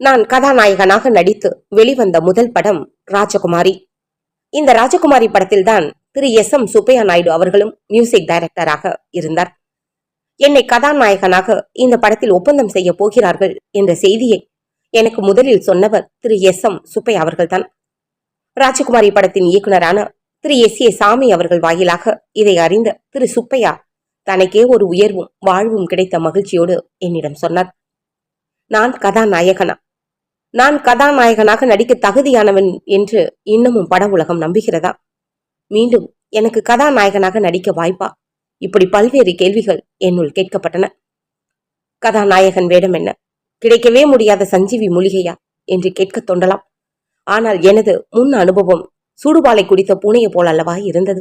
நான் கதாநாயகனாக நடித்து வெளிவந்த முதல் படம் ராஜகுமாரி. இந்த ராஜகுமாரி படத்தில்தான் திரு எஸ். எம். சுப்பையா நாயுடு அவர்களும் மியூசிக் டைரக்டராக இருந்தார். என்னை கதாநாயகனாக இந்த படத்தில் ஒப்பந்தம் செய்ய போகிறார்கள் என்ற செய்தியை எனக்கு முதலில் சொன்னவர் திரு எஸ். எம். சுப்பை அவர்கள்தான். ராஜகுமாரி படத்தின் இயக்குனரான திரு எஸ். ஏ. சாமி அவர்கள் வாயிலாக இதை அறிந்த திரு சுப்பையா தனக்கே ஒரு உயர்வும் வாழ்வும் கிடைத்த மகிழ்ச்சியோடு என்னிடம் சொன்னார். நான் கதாநாயகனா? நான் கதாநாயகனாக நடிக்க தகுதியானவன் என்று இன்னமும் பட உலகம் நம்புகிறதா? மீண்டும் எனக்கு கதாநாயகனாக நடிக்க வாய்ப்பா? இப்படி பல்வேறு கேள்விகள் என்னுள் கேட்கப்பட்டன. கதாநாயகன் வேடம் என்ன? கிடைக்கவே முடியாத சஞ்சீவி மூலிகையா? என்று கேட்க தொண்டலாம் ஆனால் எனது முன் அனுபவம் சூடுபாலை குடித்த பூனையை போல் அல்லவா இருந்தது?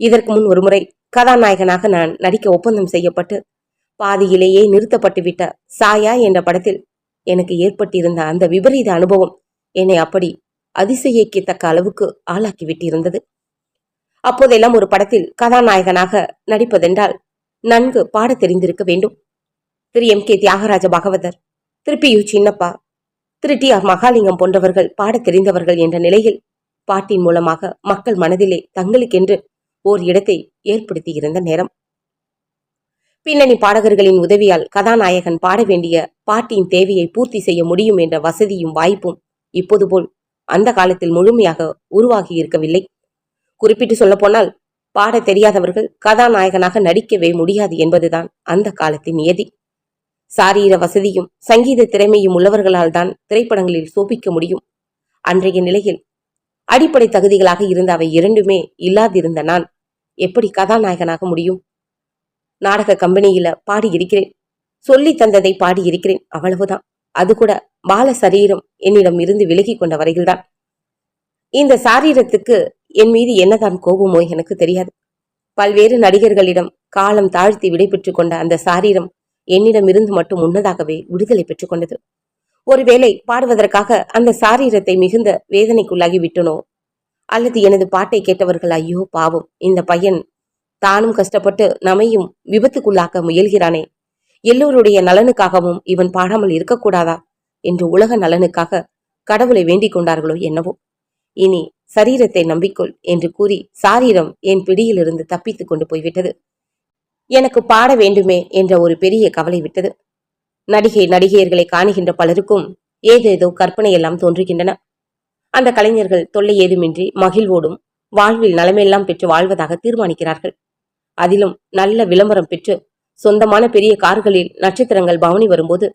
இதற்கு முன் ஒருமுறை கதாநாயகனாக நான் நடிக்க ஒப்பந்தம் செய்யப்பட்டு பாதியிலேயே நிறுத்தப்பட்டு விட்ட சாயா என்ற படத்தில் எனக்கு ஏற்பட்டிருந்த அந்த விபரீத அனுபவம் என்னை அப்படி அதிசயிக்கத்தக்க அளவுக்கு ஆளாக்கி விட்டிருந்தது. அப்போதெல்லாம் ஒரு படத்தில் கதாநாயகனாக நடிப்பதென்றால் நன்கு பாடத் தெரிந்திருக்க வேண்டும். திரு எம் கே தியாகராஜ பகவதர் திரு பி யு சின்னப்பா திரு டி ஆர் மகாலிங்கம் போன்றவர்கள் பாடத் தெரிந்தவர்கள் என்ற நிலையில் பாட்டின் மூலமாக மக்கள் மனதிலே தங்களுக்கென்று ஓர் இடத்தை ஏற்படுத்தியிருந்த நேரம். பின்னணி பாடகர்களின் உதவியால் கதாநாயகன் பாட வேண்டிய பாட்டின் தேவையை பூர்த்தி செய்ய முடியும் என்ற வசதியும் வாய்ப்பும் இப்போது போல் அந்த காலத்தில் முழுமையாக உருவாகி இருக்கவில்லை. குறிப்பிட்டு சொல்லப்போனால் பாடத் தெரியாதவர்கள் கதாநாயகனாக நடிக்கவே முடியாது என்பதுதான் அந்த காலத்தின் நியதி. சாரீர வசதியும் சங்கீத திறமையும் உள்ளவர்களால் தான் திரைப்படங்களில் சோபிக்க முடியும். அன்றைய நிலையில் அடிப்படை தகுதிகளாக இருந்த அவை இரண்டுமே இல்லாதிருந்த நான் எப்படி கதாநாயகனாக முடியும்? நாடக கம்பெனியில பாடியிருக்கிறேன். சொல்லி தந்ததை பாடியிருக்கிறேன் அவ்வளவுதான். அது கூட பால சரீரம் என்னிடம் இருந்து விலகி கொண்ட வரையில்தான். இந்த சாரீரத்துக்கு என் மீது என்னதான் கோபமோ எனக்கு தெரியாது. பல்வேறு நடிகர்களிடம் காலம் தாழ்த்தி விடைபெற்றுக் கொண்ட அந்த சாரீரம் என்னிடம் இருந்து மட்டும் முன்னதாகவே விடுதலை பெற்றுக் கொண்டது. ஒருவேளை பாடுவதற்காக அந்த சாரீரத்தை மிகுந்த வேதனைக்குள்ளாகி விட்டனோ? அல்லது எனது பாட்டை கேட்டவர்கள் ஐயோ பாவம் இந்த பையன் தானும் கஷ்டப்பட்டு நம்மையும் விபத்துக்குள்ளாக்க முயல்கிறானே. எல்லோருடைய நலனுக்காகவும் இவன் பாடாமல் இருக்கக்கூடாதா? என்று உலக நலனுக்காக கடவுளை வேண்டிக் கொண்டார்களோ என்னவோ. இனி சரீரத்தை நம்பிக்கொள் என்று கூறி சாரீரம் என் பிடியிலிருந்து தப்பித்துக் கொண்டு போய்விட்டது. எனக்கு பாட வேண்டுமே என்ற ஒரு பெரிய கவலை விட்டது. நடிகை நடிகையர்களை காணுகின்ற பலருக்கும் ஏதேதோ கற்பனையெல்லாம் தோன்றுகின்றன. அந்த கலைஞர்கள் தொல்லை ஏதுமின்றி மகிழ்வோடும் வாழ்வில் நலமெல்லாம் பெற்று வாழ்வதாக தீர்மானிக்கிறார்கள். அதிலும் நல்ல விளம்பரம் பெற்று சொந்தமான பெரிய கார்களில் நட்சத்திரங்கள் பவனி வரும்போது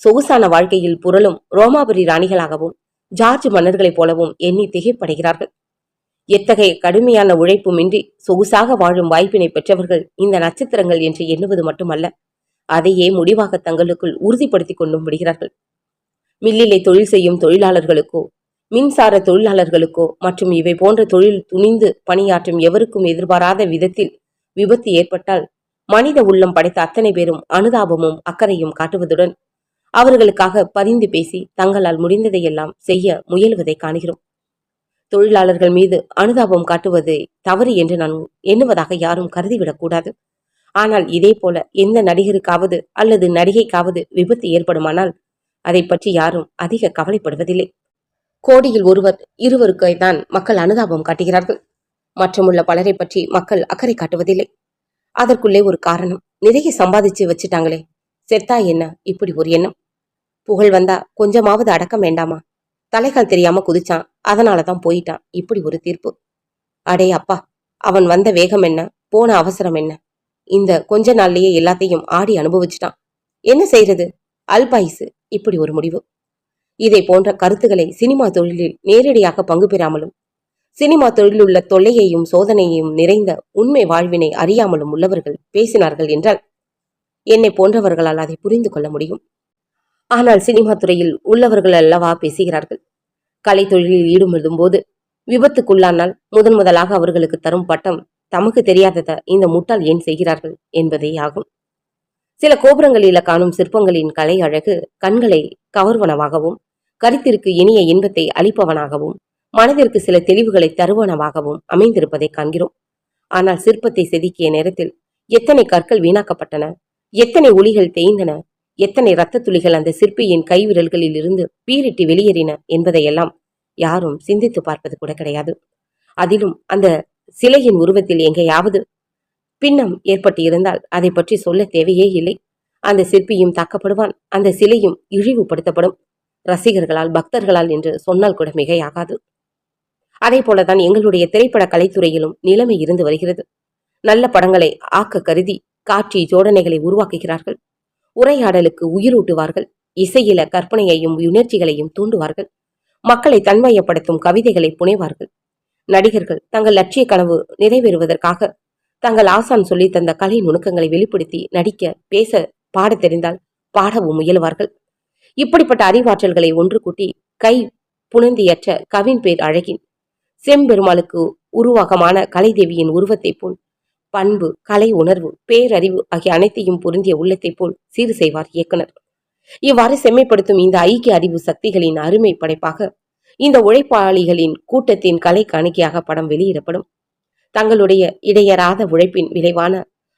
சொகுசான வாழ்க்கையில் புரளும் ரோமாபுரி ராணிகளாகவும் ஜார்ஜ் மன்னர்களைப் போலவும் எண்ணி திகைப்படைகிறார்கள். எத்தகைய கடுமையான உழைப்புமின்றி சொகுசாக வாழும் வாய்ப்பினை பெற்றவர்கள் இந்த நட்சத்திரங்கள் என்று எண்ணுவது மட்டுமல்ல அதையே முடிவாக தங்களுக்குள் உறுதிப்படுத்திக் கொண்டும் விடுகிறார்கள். மில்லிலை தொழில் செய்யும் தொழிலாளர்களுக்கோ மின்சார தொழிலாளர்களுக்கோ மற்றும் இவை போன்ற தொழில் துணிந்து பணியாற்றும் எவருக்கும் எதிர்பாராத விதத்தில் விபத்து ஏற்பட்டால் மனித உள்ளம் படைத்த அத்தனை பேரும் அனுதாபமும் அக்கறையும் காட்டுவதுடன் அவர்களுக்காக பரிந்து பேசி தங்களால் முடிந்ததையெல்லாம் செய்ய முயல்வதை காணுகிறோம். தொழிலாளர்கள் மீது அனுதாபம் காட்டுவது தவறு என்று நான் எண்ணுவதாக யாரும் கருதிவிடக்கூடாது ஆனால் இதே போல எந்த நடிகருக்காவது அல்லது நடிகைக்காவது விபத்து ஏற்படுமானால் அதை பற்றி யாரும் அதிக கவலைப்படுவதில்லை. கோடியில் ஒருவர் இருவருக்கை தான் மக்கள் அனுதாபம் காட்டுகிறார்கள். மற்றமுள்ள பலரை பற்றி மக்கள் அக்கறை காட்டுவதில்லை. அதற்குள்ளே ஒரு காரணம். நிறைய சம்பாதிச்சு வச்சுட்டாங்களே. செத்தா என்ன? இப்படி ஒரு எண்ணம். புகழ் வந்தா கொஞ்சமாவது அடக்கம் வேண்டாமா? தலைகால் தெரியாம குதிச்சான். அதனாலதான் போயிட்டான். இப்படி ஒரு தீர்ப்பு. அடே அப்பா அவன் வந்த வேகம் என்ன? போன அவசரம் என்ன? இந்த கொஞ்ச நாள்லயே எல்லாத்தையும் ஆடி அனுபவிச்சுட்டான். என்ன செய்யறது அல்பாயிசு. இப்படி ஒரு முடிவு. இதை போன்ற கருத்துக்களை சினிமா தொழிலில் நேரடியாக பங்கு பெறாமலும் சினிமா தொழிலுள்ள தொல்லையையும் சோதனையையும் நிறைந்த உண்மை வாழ்வினை அறியாமலும் உள்ளவர்கள் பேசினார்கள் என்றால் என்னை போன்றவர்களால் அதை புரிந்து கொள்ள முடியும். ஆனால் சினிமா துறையில் உள்ளவர்கள் அல்லவா பேசுகிறார்கள்? கலை தொழிலில் ஈடுபடும் போது விபத்துக்குள்ளானால் முதன் முதலாக அவர்களுக்கு தரும் பட்டம் தமக்கு தெரியாதத இந்த முட்டாள் ஏன் செய்கிறார்கள் என்பதே ஆகும். சில கோபுரங்களில காணும் சிற்பங்களின் கலை அழகு கண்களை கவர்வனவாகவும் கருத்திற்கு இனிய இன்பத்தை அளிப்பவனாகவும் மனதிற்கு சில தெளிவுகளை தருவனவாகவும் அமைந்திருப்பதை காண்கிறோம். ஆனால் சிற்பத்தை செதுக்கிய நேரத்தில் எத்தனை கற்கள் வீணாக்கப்பட்டன எத்தனை ஒளிகள் தேய்ந்தன எத்தனை இரத்த துளிகள் அந்த சிற்பியின் கைவிரல்களில் இருந்து பீரிட்டு வெளியேறின என்பதையெல்லாம் யாரும் சிந்தித்து பார்ப்பது கூட கிடையாது. அதிலும் அந்த சிலையின் உருவத்தில் எங்கேயாவது பின்னம் ஏற்பட்டு இருந்தால் அதை பற்றி சொல்ல தேவையே இல்லை. அந்த சிற்பியும் தாக்கப்படுவான் அந்த சிலையும் இழிவுபடுத்தப்படும். ரசிகர்களால் பக்தர்களால் என்று சொன்னால் கூட மிகையாகாது. அதே போலதான் எங்களுடைய திரைப்பட கலைத்துறையிலும் நிலைமை இருந்து வருகிறது. நல்ல படங்களை ஆக்க கருதி காட்சி ஜோடனைகளை உருவாக்குகிறார்கள். உரையாடலுக்கு உயிரூட்டுவார்கள். இசையில கற்பனையையும் உணர்ச்சிகளையும் தூண்டுவார்கள். மக்களை தன்மையப்படுத்தும் கவிதைகளை புனைவார்கள். நடிகர்கள் தங்கள் லட்சிய கனவு நிறைவேறுவதற்காக தங்கள் ஆசான் சொல்லி தந்த கலை நுணுக்கங்களை வெளிப்படுத்தி நடிக்க பேச பாடத் தெரிந்தால் பாடவும் முயலுவார்கள். இப்படிப்பட்ட அறிவாற்றல்களை ஒன்று கூட்டி கை புனந்தியற்ற கவின் பேர் அழகின் செம்பெருமாளுக்கு உருவகமான கலைதேவியின் உருவத்தைப் போல் பண்பு கலை உணர்வு பேரறிவு ஆகிய அனைத்தையும் பொருந்திய உள்ளத்தைப் போல் சீர் செய்வார் இயக்குனர். இவ்வாறு செம்மைப்படுத்தும் இந்த ஐக்கிய அறிவு சக்திகளின் அருமை படைப்பாக இந்த உழைப்பாளிகளின் கூட்டத்தின் கலை காணிக்கையாக படம் வெளியிடப்படும். தங்களுடைய இடையறாத உழைப்பின் விளைவான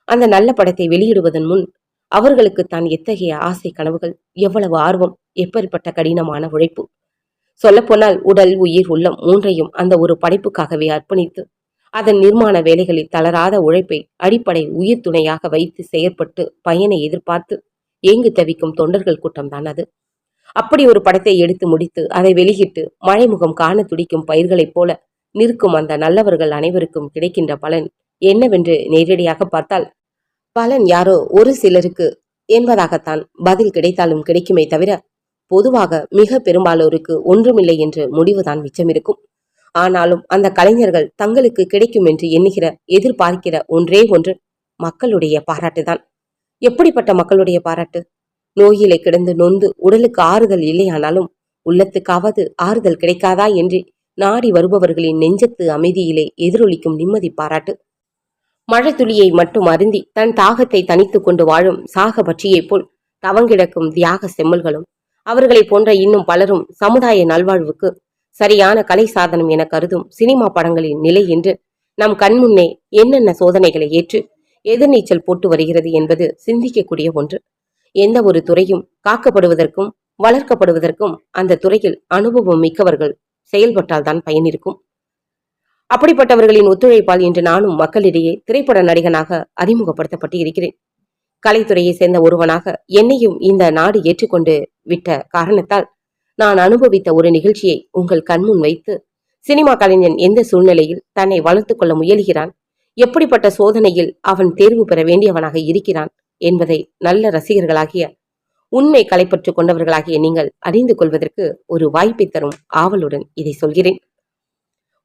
அந்த நல்ல படத்தை வெளியிடுவதன் முன் அவர்களுக்கு தான் எத்தகைய ஆசை கனவுகள் எவ்வளவு ஆர்வம் எப்பேற்பட்ட கடினமான உழைப்பு சொல்லப்போனால் உடல் உயிர் உள்ளம் மூன்றையும் அந்த ஒரு படைப்புக்காகவே அர்ப்பணித்து அதன் நிர்மாண வேலைகளில் தளராத உழைப்பை அடிப்படை உயிர் துணையாக வைத்து செயற்பட்டு பயனை எதிர்பார்த்து ஏங்கு தவிக்கும் தொண்டர்கள் கூட்டம்தான் அது. அப்படி ஒரு படத்தை எடுத்து முடித்து அதை வெளியிட்டு மழைமுகம் காண துடிக்கும் பயிர்களைப் போல நிற்கும் அந்த நல்லவர்கள் அனைவருக்கும் கிடைக்கின்ற பலன் என்னவென்று நேரடியாக பார்த்தால் பலன் யாரோ ஒரு சிலருக்கு என்பதாகத்தான் பதில் கிடைத்தாலும் கிடைக்குமே தவிர பொதுவாக மிக பெரும்பாலோருக்கு ஒன்றுமில்லை என்று முடிவுதான் மிச்சமிருக்கும். ஆனாலும் அந்த கலைஞர்கள் தங்களுக்கு கிடைக்கும் என்று எண்ணுகிற எதிர்பார்க்கிற ஒன்றே ஒன்று மக்களுடைய பாராட்டுதான். எப்படிப்பட்ட மக்களுடைய பாராட்டு? நோயிலை கிடந்து நொந்து உடலுக்கு ஆறுதல் இல்லையானாலும் உள்ளத்துக்காவது ஆறுதல் கிடைக்காதா என்று நாடி வருபவர்களின் நெஞ்சத்து அமைதியிலே எதிரொலிக்கும் நிம்மதி பாராட்டு. மழை துளியை மட்டும் அருந்தி தன் தாகத்தை தனித்துக் கொண்டு வாழும் சாக பட்சியைப் போல் தவங்கிடக்கும் தியாக செம்மல்களும் அவர்களைப் போன்ற இன்னும் பலரும் சமுதாய நல்வாழ்வுக்கு சரியான கலை சாதனம் என கருதும் சினிமா படங்களின் நிலை என்று நம் கண்முன்னே என்னென்ன சோதனைகளை ஏற்று எதிர்நீச்சல் போட்டு வருகிறது என்பது சிந்திக்கக்கூடிய ஒன்று. எந்த ஒரு துறையும் காக்கப்படுவதற்கும் வளர்க்கப்படுவதற்கும் அந்த துறையில் அனுபவம் மிக்கவர்கள் செயல்பட்டால்தான் பயன் இருக்கும். அப்படிப்பட்டவர்களின் ஒத்துழைப்பால் இன்று நானும் மக்களிடையே திரைப்பட நடிகனாக அறிமுகப்படுத்தப்பட்டு இருக்கிறேன். கலைத்துறையை சேர்ந்த ஒருவனாக என்னையும் இந்த நாடு ஏற்றுக்கொண்டு விட்ட காரணத்தால் நான் அனுபவித்த ஒரு நிகழ்ச்சியை உங்கள் கண்முன் வைத்து சினிமா கலைஞன் எந்த சூழ்நிலையில் தன்னை வளர்த்து கொள்ள முயல்கிறான்? எப்படிப்பட்ட சோதனையில் அவன் தேர்வு பெற வேண்டியவனாக இருக்கிறான் என்பதை நல்ல ரசிகர்களாகிய உண்மை கலைப்பற்று கொண்டவர்களாகிய நீங்கள் அறிந்து கொள்வதற்கு ஒரு வாய்ப்பை தரும் ஆவலுடன் இதை சொல்கிறேன்.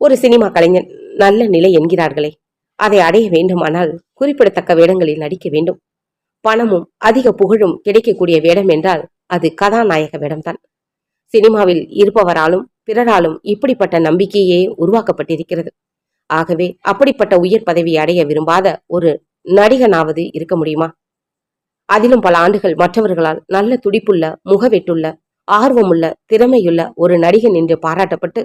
ஒரு சினிமா கலைஞன் நல்ல நிலை என்கிறார்களே அதை அடைய வேண்டுமானால் குறிப்பிடத்தக்க வேடங்களில் நடிக்க வேண்டும். பணமும் அதிக புகழும் கிடைக்கக்கூடிய வேடம் என்றால் அது கதாநாயக வேடம்தான் சினிமாவில் இருப்பவராலும் பிறராலும் இப்படிப்பட்ட நம்பிக்கையே உருவாக்கப்பட்டிருக்கிறது. ஆகவே அப்படிப்பட்ட உயர் பதவி அடைய விரும்பாத ஒரு நடிகனாவது இருக்க முடியுமா? அதிலும் பல ஆண்டுகள் மற்றவர்களால் நல்ல துடிப்புள்ள முகவெட்டுள்ள ஆர்வமுள்ள திறமையுள்ள ஒரு நடிகன் என்று பாராட்டப்பட்டு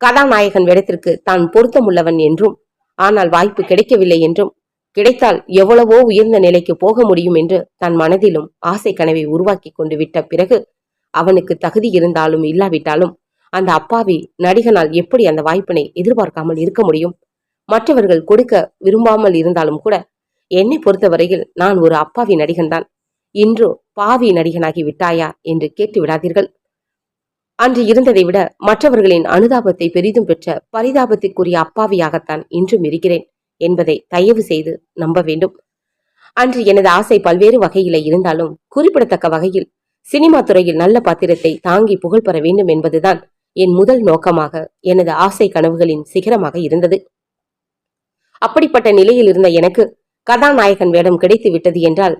கதாநாயகன் வேடத்திற்கு தான் பொருத்தமுள்ளவன் என்றும் ஆனால் வாய்ப்பு கிடைக்கவில்லை என்றும் கிடைத்தால் எவ்வளவோ உயர்ந்த நிலைக்கு போக முடியும் என்று தன் மனதிலும் ஆசை கனவை உருவாக்கி கொண்டு விட்ட பிறகு அவனுக்கு தகுதி இருந்தாலும் இல்லாவிட்டாலும் அந்த அப்பாவி நடிகனால் எப்படி அந்த வாய்ப்பினை எதிர்பார்க்காமல் இருக்க முடியும்? மற்றவர்கள் கொடுக்க விரும்பாமல் இருந்தாலும் கூட என்னை பொறுத்தவரையில் நான் ஒரு அப்பாவி நடிகன்தான். இன்றோ பாவி நடிகனாகி விட்டாயா என்று கேட்டு விடாதீர்கள். அன்று இருந்ததை விட மற்றவர்களின் அனுதாபத்தை பெரிதும் பெற்ற பரிதாபத்திற்குரிய அப்பாவியாகத்தான் இன்றும் இருக்கிறேன். என்பதை தயவு செய்து நம்ப வேண்டும். அன்று எனது ஆசை பல்வேறு வகையில இருந்தாலும் குறிப்பிடத்தக்க வகையில் சினிமா துறையில் நல்ல பாத்திரத்தை தாங்கி புகழ் பெற வேண்டும் என்பதுதான் என் முதல் நோக்கமாக எனது ஆசை கனவுகளின் சிகரமாக இருந்தது. அப்படிப்பட்ட நிலையில் இருந்த எனக்கு கதாநாயகன் வேடம் கிடைத்து விட்டது என்றால்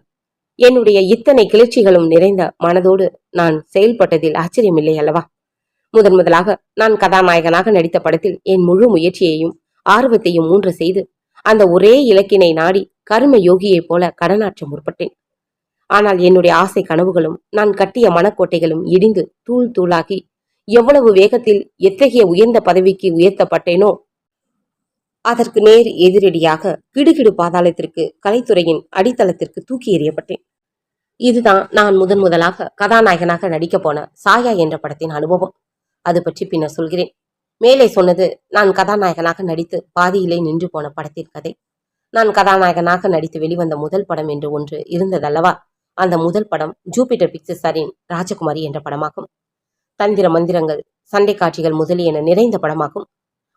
என்னுடைய இத்தனை கிளர்ச்சிகளும் நிறைந்த மனதோடு நான் செயல்பட்டதில் ஆச்சரியமில்லை அல்லவா? முதன் முதலாக நான் கதாநாயகனாக நடித்த படத்தில் என் முழு முயற்சியையும் ஆர்வத்தையும் மூன்று செய்து அந்த ஒரே இலக்கினை நாடி கரும யோகியைப் போல கடனாற்ற முற்பட்டேன். ஆனால் என்னுடைய ஆசை கனவுகளும் நான் கட்டிய மனக்கோட்டைகளும் இடிந்து தூள் தூளாகி எவ்வளவு வேகத்தில் எத்தகைய உயர்ந்த பதவிக்கு உயர்த்தப்பட்டேனோ அதற்கு நேர் எதிரடியாக கிடுகிடு பாதாளத்திற்கு கலைத்துறையின் அடித்தளத்திற்கு தூக்கி எறியப்பட்டேன். இதுதான் நான் முதன் முதலாக கதாநாயகனாக நடிக்க போன சாயா என்ற படத்தின் அனுபவம். அது பற்றி பின்னர் சொல்கிறேன். மேலே சொன்னது நான் கதாநாயகனாக நடித்து பாதியிலே நின்று போன படத்தின் கதை. நான் கதாநாயகனாக நடித்து வெளிவந்த முதல் படம் என்று ஒன்று இருந்ததல்லவா? அந்த முதல் படம் ஜூபிட்டர் பிக்சர்ஸாரின் ராஜகுமாரி என்ற படமாகும். தந்திர மந்திரங்கள் சண்டை காட்சிகள் முதலியன நிறைந்த படமாகும்.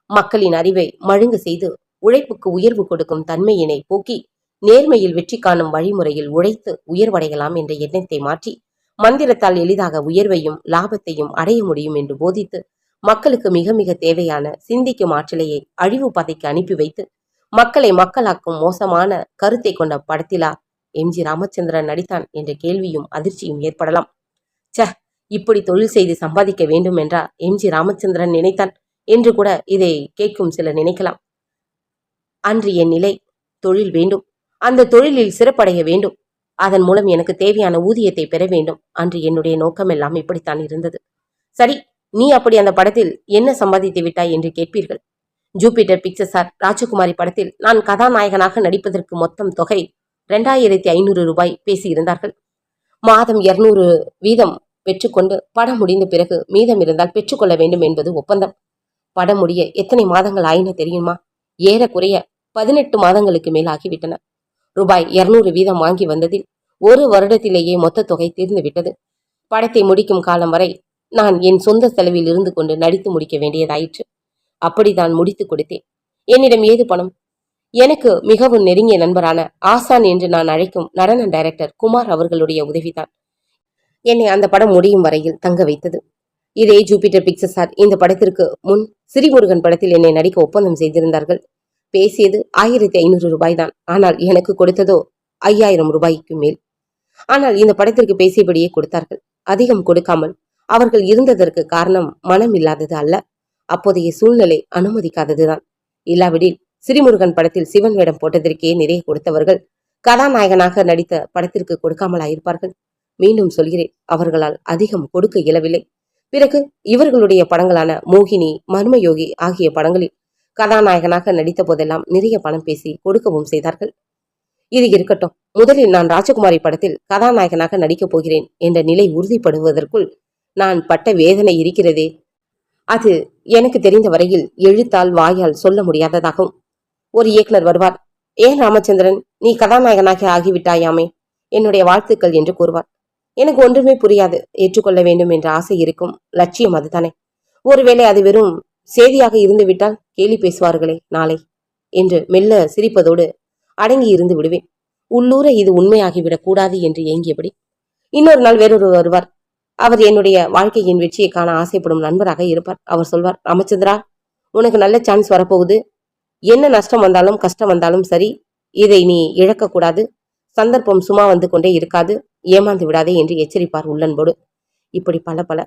மக்களின் அறிவை மழுங்கு செய்து உழைப்புக்கு உயர்வு கொடுக்கும் தன்மையினை போக்கி நேர்மையில் வெற்றி காணும் வழிமுறையில் உழைத்து உயர்வடையலாம் என்ற எண்ணத்தை மாற்றி மந்திரத்தால் எளிதாக உயர்வையும் லாபத்தையும் அடைய முடியும் என்று போதித்து மக்களுக்கு மிக மிக தேவையான சிந்திக்கும் ஆற்றலையை அழிவு பாதைக்கு அனுப்பி வைத்து மக்களை மக்களாக்கும் மோசமான கருத்தை கொண்ட படத்திலா எம். ஜி. ராமச்சந்திரன் நடித்தான் என்ற கேள்வியும் அதிர்ச்சியும் ஏற்படலாம். ச்ச இப்படி தொழில் செய்து சம்பாதிக்க வேண்டும் என்றா எம். ஜி. ராமச்சந்திரன் நினைத்தான் என்று கூட இதை கேட்கும் சிலர் நினைக்கலாம். அன்று என் நிலை தொழில் வேண்டும். அந்த தொழிலில் சிறப்படைய வேண்டும். அதன் மூலம் எனக்கு தேவையான ஊதியத்தை பெற வேண்டும். அன்று என்னுடைய நோக்கம் எல்லாம் இப்படித்தான் இருந்தது. சரி நீ அப்படி அந்த படத்தில் என்ன சம்பாதித்து விட்டாய் என்று கேட்பீர்கள்? ஜூபிட்டர் பிக்சர்ஸார் ராஜகுமாரி படத்தில் நான் கதாநாயகனாக நடிப்பதற்கு மொத்தம் தொகை ரெண்டாயிரத்தி ஐநூறு ரூபாய் பேசியிருந்தார்கள். மாதம் இருநூறு வீதம் பெற்றுக்கொண்டு படம் முடிந்த பிறகு மீதம் இருந்தால் பெற்றுக்கொள்ள வேண்டும் என்பது ஒப்பந்தம். படம் முடிய எத்தனை மாதங்கள் ஆயின தெரியுமா? ஏறக்குறைய பதினெட்டு மாதங்களுக்கு மேல் ஆகிவிட்டன. ரூபாய் இருநூறு வீதம் வாங்கி வந்ததில் ஒரு வருடத்திலேயே மொத்த தொகை தீர்ந்துவிட்டது. படத்தை முடிக்கும் காலம் வரை நான் என் சொந்த செலவில் இருந்து கொண்டு நடித்து முடிக்க வேண்டியதாயிற்று. அப்படிதான் முடித்து கொடுத்தேன். என்னிடம் ஏது பணம்? எனக்கு மிகவும் நெருங்கிய நண்பரான ஆசான் என்று நான் அழைக்கும் நடன டைரக்டர் குமார் அவர்களுடைய உதவிதான். என்னை அந்த படம் முடியும் வரையில் தங்க வைத்தது. இதே ஜூபிட்டர் பிக்சர்ஸார் இந்த படத்திற்கு முன் சிறிமுருகன் படத்தில் என்னை நடிக்க ஒப்பந்தம் செய்திருந்தார்கள். பேசியது ஆயிரத்தி ஐநூறு ரூபாய் தான் ஆனால் எனக்கு கொடுத்ததோ ஐயாயிரம் ரூபாய்க்கு மேல். ஆனால் இந்த படத்திற்கு பேசியபடியே கொடுத்தார்கள். அதிகம் கொடுக்காமல் அவர்கள் இருந்ததற்கு காரணம் மனம் இல்லாதது அல்ல. அப்போதைய சூழ்நிலை அனுமதிக்காததுதான். இல்லாவிடில் சிறிமுருகன் படத்தில் சிவன் வேடம் போட்டதற்கே நிறைய கொடுத்தவர்கள் கதாநாயகனாக நடித்த படத்திற்கு கொடுக்காமலாயிருப்பார்கள். மீண்டும் சொல்கிறேன் அவர்களால் அதிகம் கொடுக்க இயலவில்லை. பிறகு இவர்களுடைய படங்களான மோகினி மர்மயோகி ஆகிய படங்களில் கதாநாயகனாக நடித்த போதெல்லாம் நிறைய பணம் பேசி கொடுக்கவும் செய்தார்கள். இது இருக்கட்டும் முதலில் நான் ராஜகுமாரி படத்தில் கதாநாயகனாக நடிக்கப் போகிறேன் என்ற நிலை உறுதிப்படுவதற்குள் நான் பட்ட வேதனை இருக்கிறதே. அது எனக்கு தெரிந்த வரையில் எழுத்தால் வாயால் சொல்ல முடியாததாகும். ஒரு இயக்குனர் வருவார். ஏன் ராமச்சந்திரன் நீ கதாநாயகனாக ஆகிவிட்டாயாமே. என்னுடைய வாழ்த்துக்கள் என்று கூறுவார். எனக்கு ஒன்றுமே புரியாது. ஏற்றுக்கொள்ள வேண்டும் என்ற ஆசை இருக்கும். லட்சியம் அதுதானே. ஒருவேளை அது வெறும் சேதியாக இருந்து விட்டால் கேலி பேசுவார்களே நாளை என்று மெல்ல சிரிப்பதோடு அடங்கி இருந்து விடுவேன். உள்ளூர இது உண்மையாகிவிடக் கூடாது என்று ஏங்கியபடி. இன்னொரு நாள் வேறொரு வருவார். அவர் என்னுடைய வாழ்க்கையின் வெற்றியை காண ஆசைப்படும் நண்பராக இருப்பார். அவர் சொல்வார் ராமச்சந்திரா உனக்கு நல்ல சான்ஸ் வரப்போகுது. என்ன நஷ்டம் வந்தாலும் கஷ்டம் வந்தாலும் சரி இதை நீ இழக்கக்கூடாது. சந்தர்ப்பம் சும்மா வந்து கொண்டே இருக்காது. ஏமாந்து விடாதே என்று எச்சரிப்பார் உள்ளன்போடு. இப்படி பல பல